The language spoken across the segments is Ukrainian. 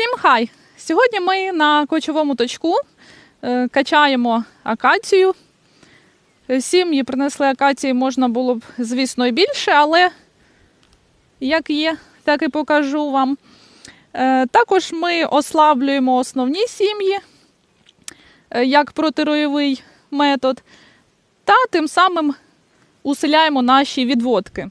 Всім хай! Сьогодні ми на кочовому точку е, качаємо акацію. Е, Сім'ї принесли акації, можна було б, звісно, і більше, але як є, так і покажу вам. Е, Також ми ослаблюємо основні сім'ї як протироєвий метод, та тим самим усиляємо наші відводки.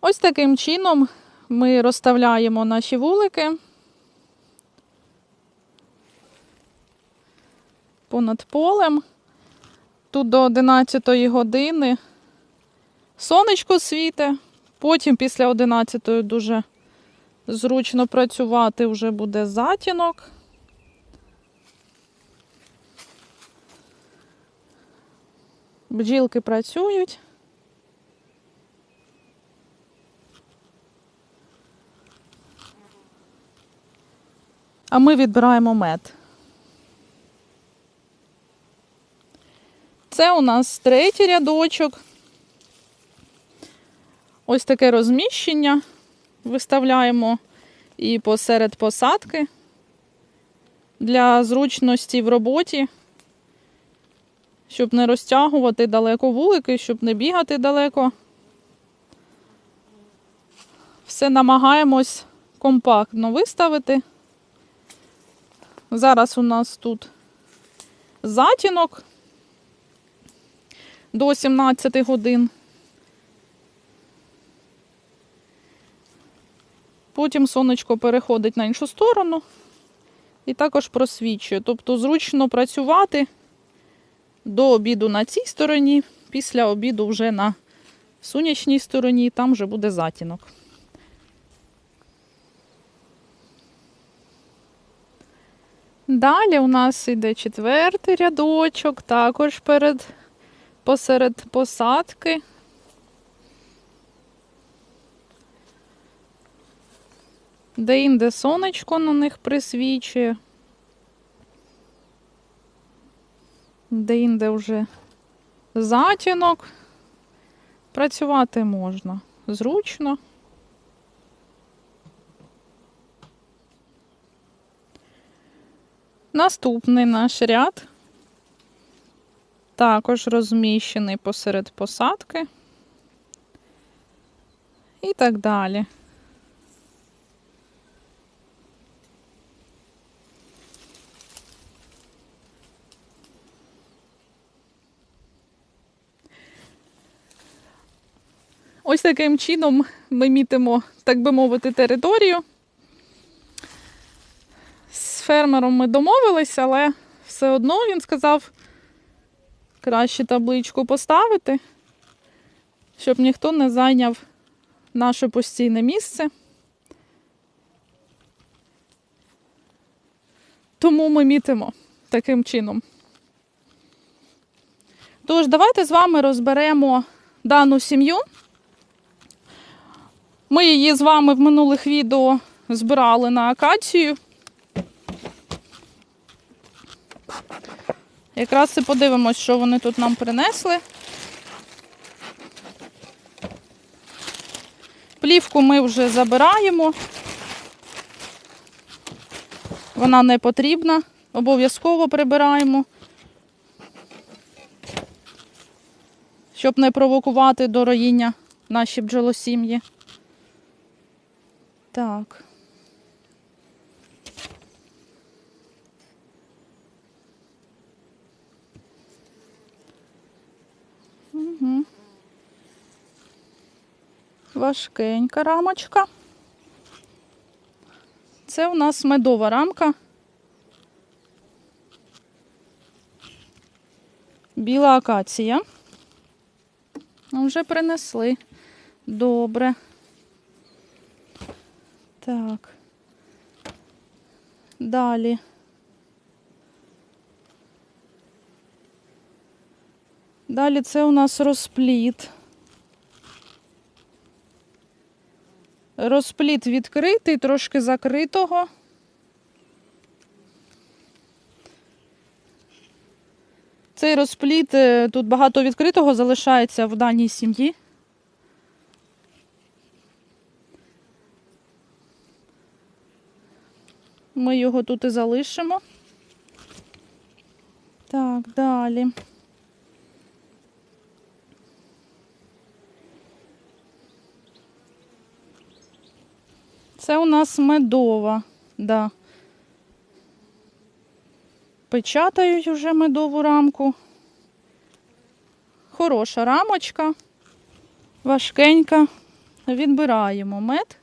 Ось таким чином ми розставляємо наші вулики понад полем. Тут до 11 години сонечко світе, потім після 11 дуже зручно працювати вже буде затінок. Бджілки працюють. А ми відбираємо мед. Це у нас третій рядочок. Ось таке розміщення виставляємо і посеред посадки для зручності в роботі, щоб не розтягувати далеко вулики, щоб не бігати далеко. Все намагаємось компактно виставити. Зараз у нас тут затінок до 17 годин. Потім сонечко переходить на іншу сторону і також просвічує. Тобто зручно працювати до обіду на цій стороні, після обіду вже на сонячній стороні, там вже буде затінок. Далі у нас йде четвертий рядочок, також перед, посеред посадки. Де-інде сонечко на них присвічує. Де-інде вже затінок. Працювати можна зручно. Наступний наш ряд також розміщений посеред посадки і так далі. Ось таким чином ми мітимо, так би мовити, територію. Фермером ми домовилися, але все одно він сказав краще табличку поставити, щоб ніхто не зайняв наше постійне місце. Тому ми мітимо таким чином. Тож, давайте з вами розберемо дану сім'ю. Ми її з вами в минулих відео збирали на акацію. Якраз і подивимось, що вони тут нам принесли. Плівку ми вже забираємо. Вона не потрібна. Обов'язково прибираємо, щоб не провокувати до роїння наші бджолосім'ї. Так. Угу. Важкенька рамочка. Це у нас медова рамка. Біла акація. Ну, Вже принесли. Добре. Так. Далі. Далі це у нас розпліт. Розпліт відкритий, трошки закритого. Цей розпліт, е, тут багато відкритого залишається в даній сім'ї. Ми його тут і залишимо. Так, далі. Це у нас медова, да. Печатають вже медову рамку. Хороша рамочка, важкенька. Відбираємо мед.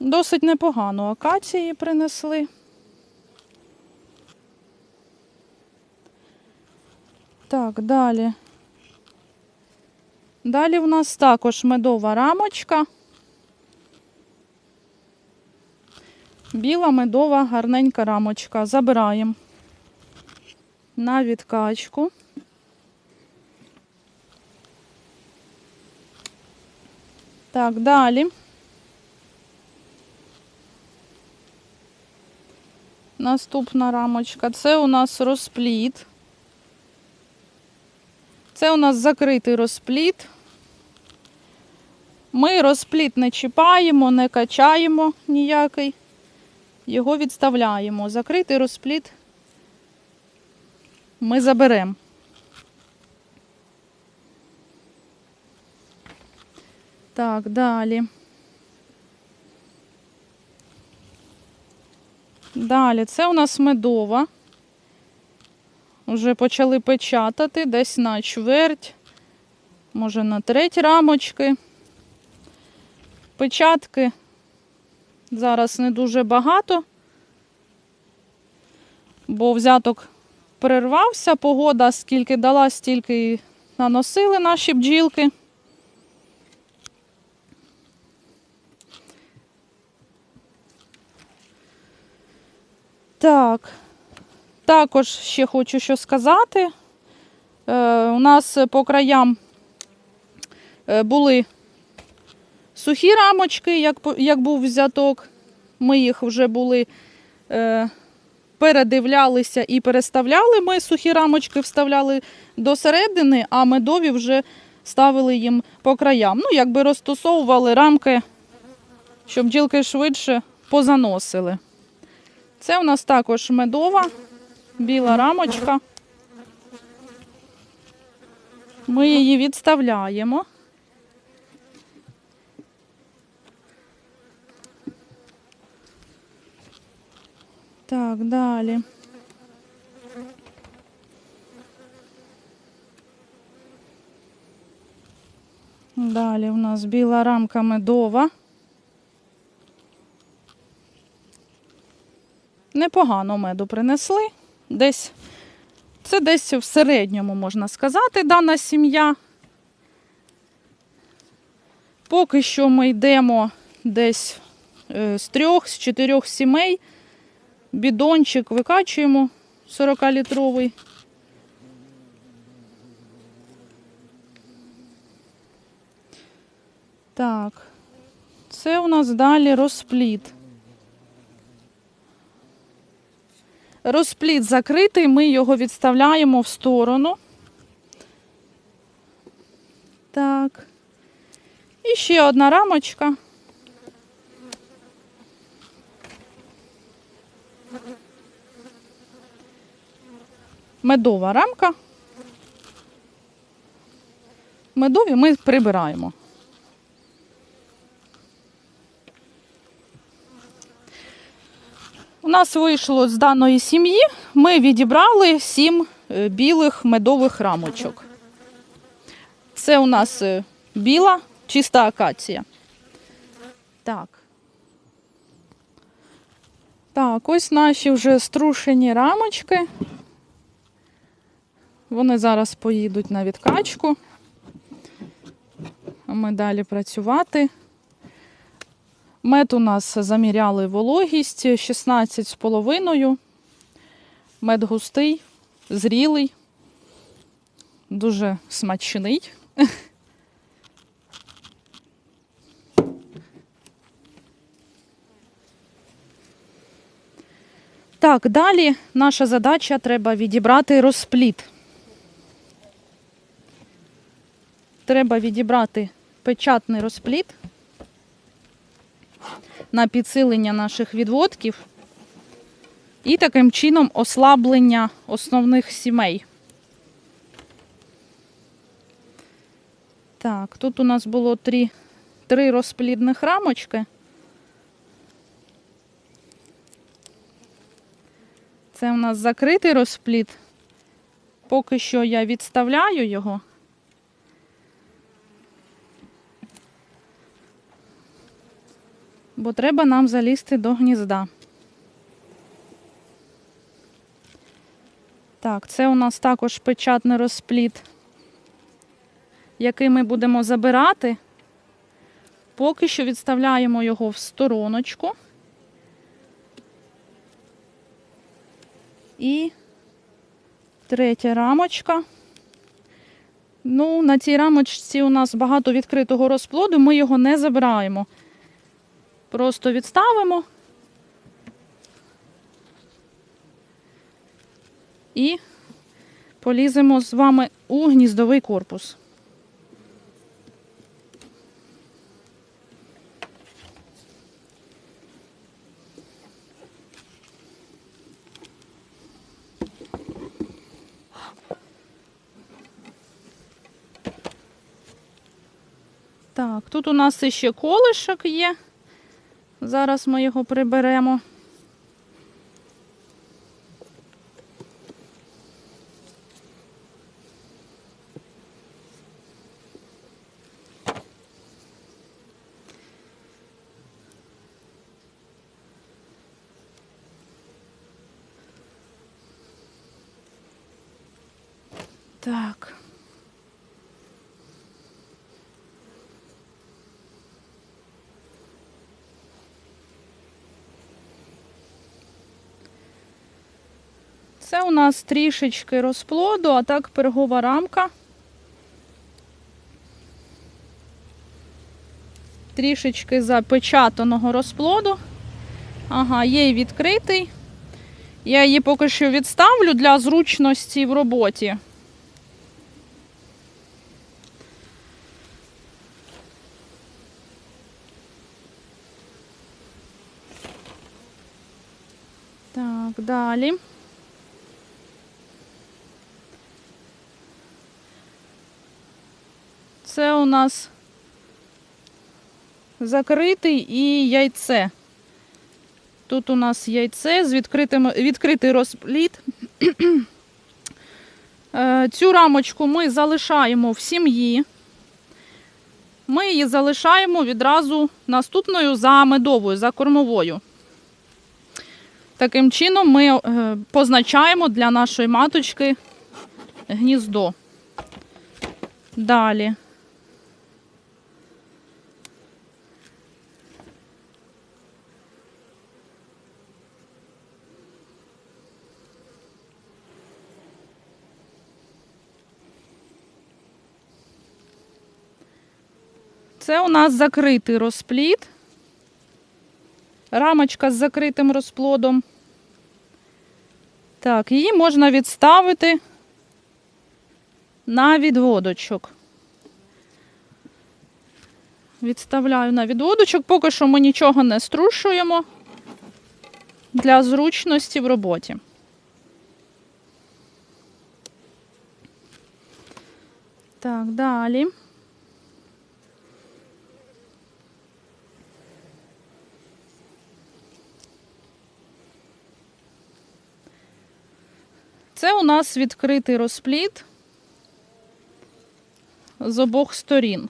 Досить непогано акації принесли. Так, далі. Далі в нас також медова рамочка. Біла медова гарненька рамочка. Забираємо на відкачку. Так, далі. Наступна рамочка. Це у нас розпліт. Це у нас закритий розпліт. Ми розпліт не чіпаємо, не качаємо ніякий. Його відставляємо. Закритий розпліт ми заберемо. Так, далі. Далі, це у нас медова. Вже почали печатати десь на чверть, може на треть рамочки. Печатки зараз не дуже багато, бо взяток перервався, погода скільки дала, стільки і наносили наші бджілки. Так, також ще хочу що сказати. Е, у нас по краям е, були сухі рамочки, як, був взяток. Ми їх вже були е, передивлялися і переставляли. Ми сухі рамочки вставляли до середини, а медові вже ставили їм по краям. Ну, якби розтусовували рамки, щоб бджілки швидше позаносили. Це у нас також медова, біла рамочка. Ми її відставляємо. Так, далі. Далі у нас біла рамка медова. Непогано меду принесли. Десь, це десь в середньому, можна сказати, дана сім'я. Поки що ми йдемо десь е, з трьох, з чотирьох сімей. Бідончик викачуємо 40-літровий. Так, це у нас далі розпліт. Розпліт закритий, ми його відставляємо в сторону. Так. І ще одна рамочка. Медова рамка. Медові ми прибираємо. У нас вийшло з даної сім'ї, ми відібрали сім е, білих медових рамочок. Це у нас е, біла, чиста акація. Так. Так, ось наші вже струшені рамочки. Вони зараз поїдуть на відкачку. А ми далі працювати. Мед у нас заміряли вологість 16,5. Мед густий, зрілий, дуже смачний. Так, далі наша задача треба відібрати розпліт. Треба відібрати печатний розпліт на підсилення наших відводків і таким чином ослаблення основних сімей. Так, тут у нас було три, три розплідних рамочки. Це у нас закритий розплід. Поки що я відставляю його. Бо треба нам залізти до гнізда. Так, це у нас також печатний розплід, який ми будемо забирати. Поки що відставляємо його в стороночку. І третя рамочка. Ну, на цій рамочці у нас багато відкритого розплоду, ми його не забираємо. Просто відставимо і поліземо з вами у гніздовий корпус. Так, тут у нас ще колишок є. Зараз ми його приберемо. Так. Це у нас трішечки розплоду, а так пергова рамка. Трішечки запечатаного розплоду. Ага, є і відкритий. Я її поки що відставлю для зручності в роботі. Так, далі. Це у нас закритий і яйце. Тут у нас яйце з відкритим, відкритий розпліт. Е, Цю рамочку ми залишаємо в сім'ї. Ми її залишаємо відразу наступною за медовою, за кормовою. Таким чином ми е, позначаємо для нашої маточки гніздо. Далі. Це у нас закритий розплід. Рамочка з закритим розплодом. Так, її можна відставити на відводочок. Відставляю на відводочок, поки що ми нічого не струшуємо для зручності в роботі. Так, далі. Це у нас відкритий розплід з обох сторін.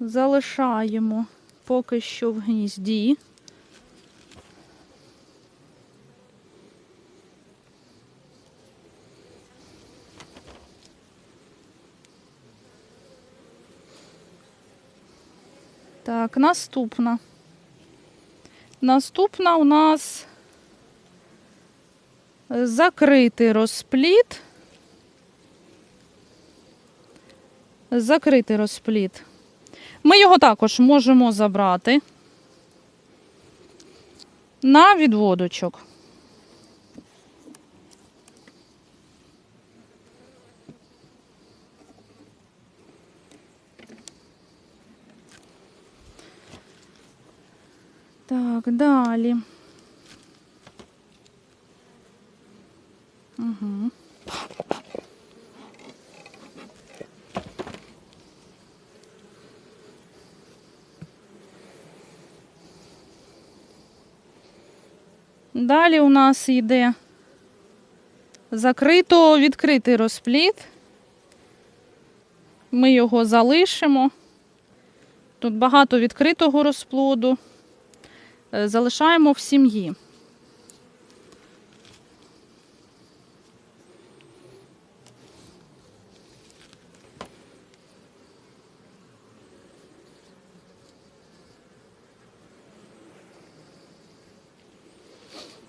Залишаємо поки що в гнізді. Так, наступна. Наступна у нас закритий розпліт. Закритий розпліт. Ми його також можемо забрати на відводочок. Так, далі. Угу. Далі у нас йде закрито відкритий розпліт. Ми його залишимо. Тут багато відкритого розплоду. Е, Залишаємо в сім'ї.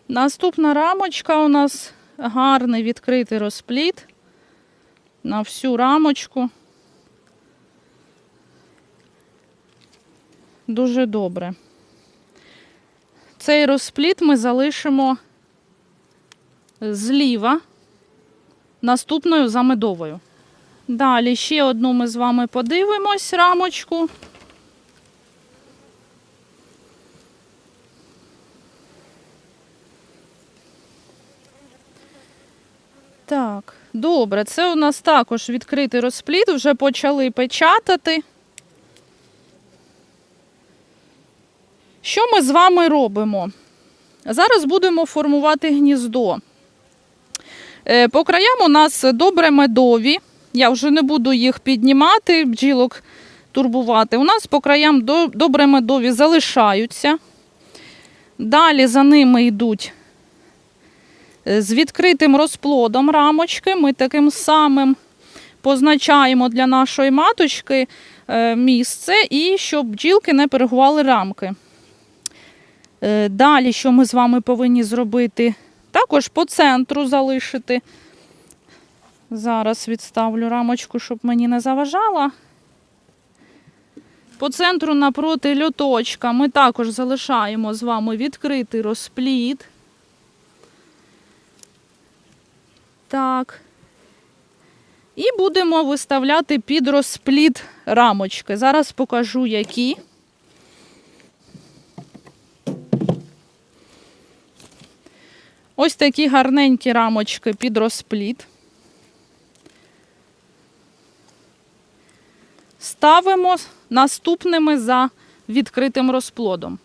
Наступна рамочка у нас гарний відкритий розпліт на всю рамочку. Дуже добре. Цей розпліт ми залишимо зліва, наступною за медовою. Далі ще одну ми з вами подивимось рамочку. Так, добре, це у нас також відкритий розпліт, вже почали печатати. Що ми з вами робимо? Зараз будемо формувати гніздо. Е, По краям у нас добре медові. Я вже не буду їх піднімати, бджілок турбувати. У нас по краям до- добре медові залишаються. Далі за ними йдуть е, з відкритим розплодом рамочки. Ми таким самим позначаємо для нашої маточки е, місце і щоб бджілки не перегували рамки. Е, Далі, що ми з вами повинні зробити? Також по центру залишити. Зараз відставлю рамочку, щоб мені не заважала. По центру напроти льоточка ми також залишаємо з вами відкритий розпліт. Так. І будемо виставляти під розпліт рамочки. Зараз покажу, які. Ось такі гарненькі рамочки під розпліт. Ставимо наступними за відкритим розплодом.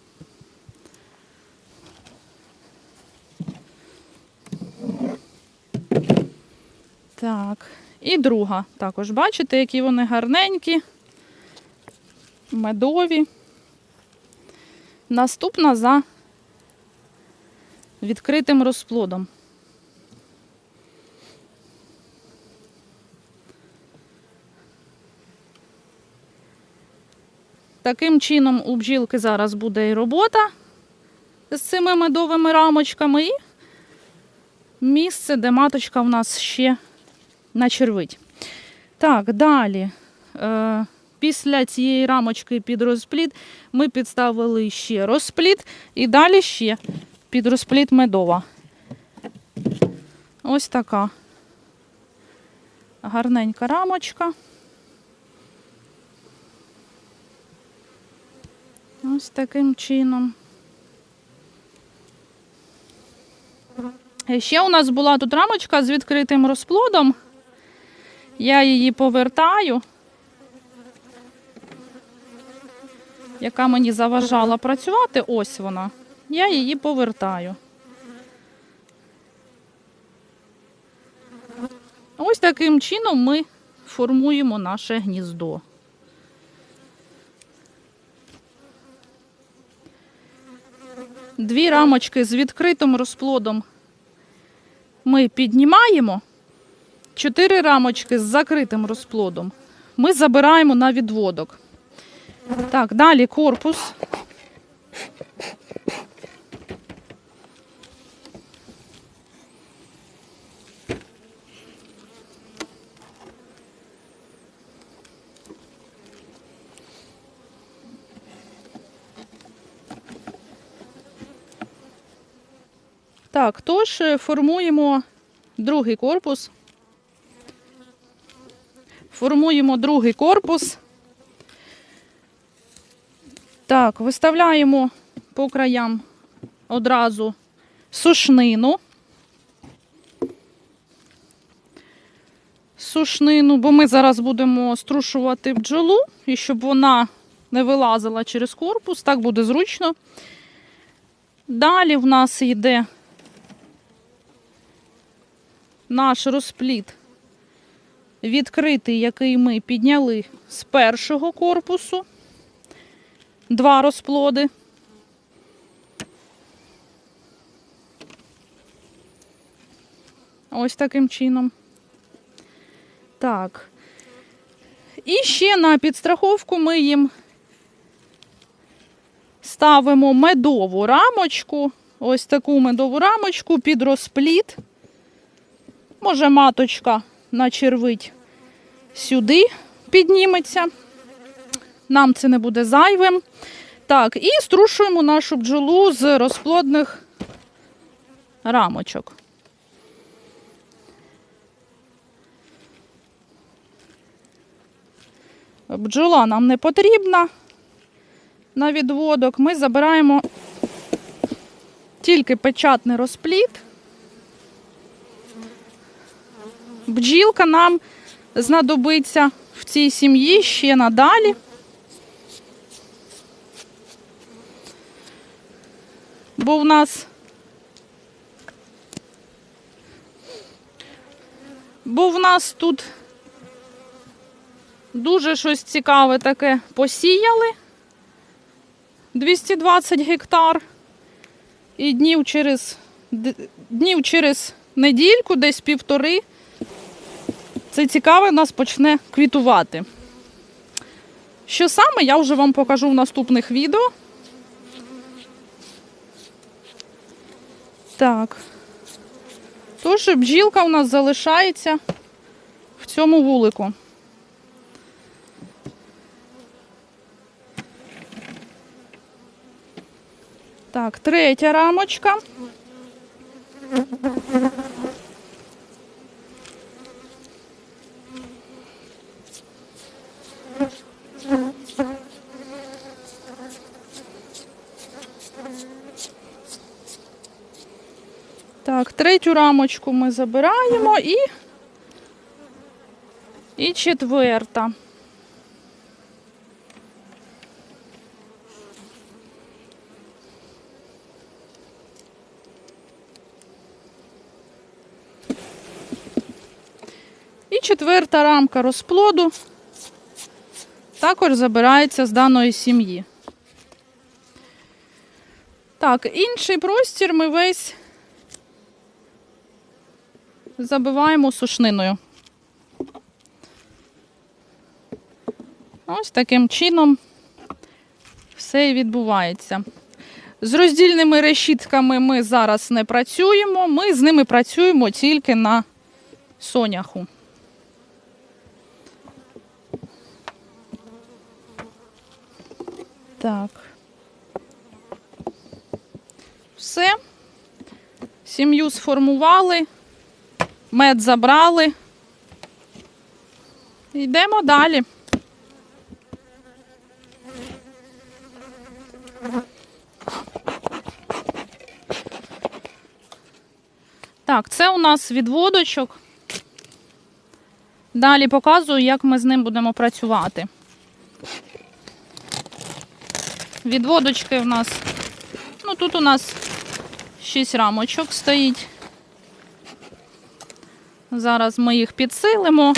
Так, і друга. Також бачите, які вони гарненькі, медові. Наступна за відкритим розплодом. Таким чином у бджілки зараз буде і робота з цими медовими рамочками, і місце, де маточка в нас ще начервить. Так, далі. Е, після цієї рамочки під розпліт ми підставили ще розпліт і далі ще під розпліт медова. Ось така гарненька рамочка. Ось таким чином. Е, Ще у нас була тут рамочка з відкритим розплодом. Я її повертаю, яка мені заважала працювати. Ось вона. Я її повертаю. Ось таким чином ми формуємо наше гніздо. Дві рамочки з відкритим розплодом ми піднімаємо. Чотири рамочки з закритим розплодом ми забираємо на відводок. Так, далі корпус. Так, тож е, формуємо другий корпус. Формуємо другий корпус. Так, виставляємо по краям одразу сушнину. Сушнину, бо ми зараз будемо струшувати бджолу, і щоб вона не вилазила через корпус, так буде зручно. Далі в нас йде наш розпліт відкритий, який ми підняли з першого корпусу. Два розплоди. Ось таким чином. Так. І ще на підстраховку ми їм ставимо медову рамочку. Ось таку медову рамочку під розпліт. Може, маточка начервить сюди, підніметься. Нам це не буде зайвим. Так, і струшуємо нашу бджолу з розплодних рамочок. Бджола нам не потрібна на відводок. Ми забираємо тільки печатний розпліт. Бджілка нам знадобиться в цій сім'ї ще надалі. Бо в нас бо в нас тут дуже щось цікаве таке посіяли 220 гектар. І днів через днів через недільку, десь півтори, це цікаве нас почне квітувати. Що саме, я вже вам покажу в наступних відео. Так. Тож бджілка у нас залишається в цьому вулику. Так, третя рамочка. Так, третю рамочку ми забираємо і, і четверта. І четверта рамка розплоду також забирається з даної сім'ї. Так, інший простір ми весь забиваємо сушниною. Ось таким чином все і відбувається. З роздільними решітками ми зараз не працюємо, ми з ними працюємо тільки на соняху. Так. Все. Сім'ю сформували, мед забрали. Йдемо далі. Так, це у нас відводочок. Далі показую, як ми з ним будемо працювати. Відводочки у нас, ну тут у нас 6 рамочок стоїть. Зараз ми їх підсилимо.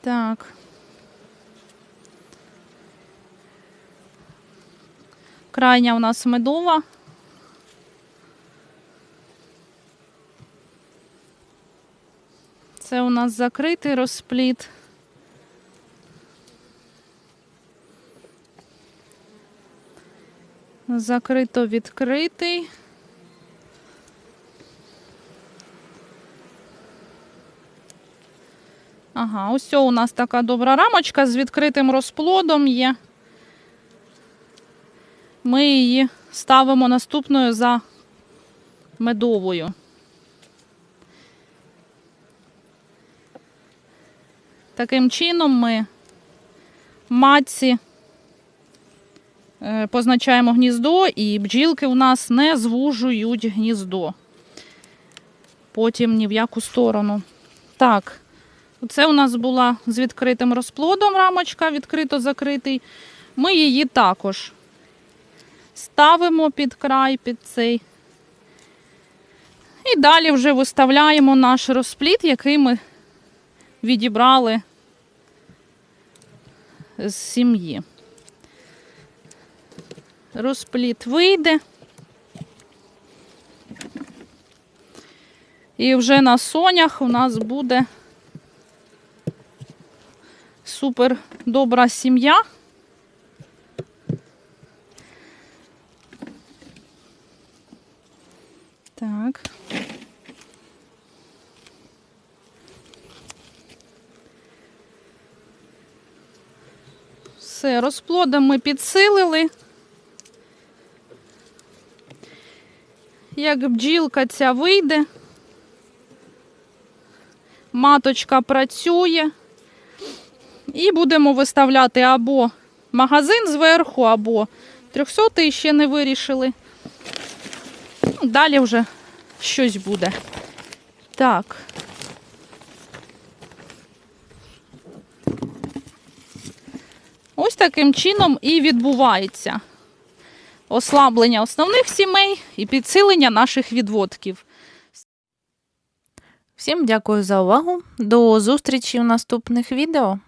Так. Крайня у нас медова. Це у нас закритий розпліт. Закрито відкритий. Ага, ось у нас така добра рамочка з відкритим розплодом є. Ми її ставимо наступною за медовою. Таким чином ми матці е, позначаємо гніздо, і бджілки у нас не звужують гніздо. Потім ні в яку сторону. Так, це у нас була з відкритим розплодом рамочка, відкрито закритий. Ми її також ставимо під край, під цей. І далі вже виставляємо наш розплід, який ми відібрали з сім'ї. Розплід вийде. І вже на сонях у нас буде супер добра сім'я. Так. Все, розплодом ми підсилили. Як бджілка ця вийде, маточка працює. І будемо виставляти або магазин зверху, або 300 ще не вирішили. Ну, Далі вже щось буде. Так. Ось таким чином і відбувається ослаблення основних сімей і підсилення наших відводків. Всім дякую за увагу. До зустрічі в наступних відео.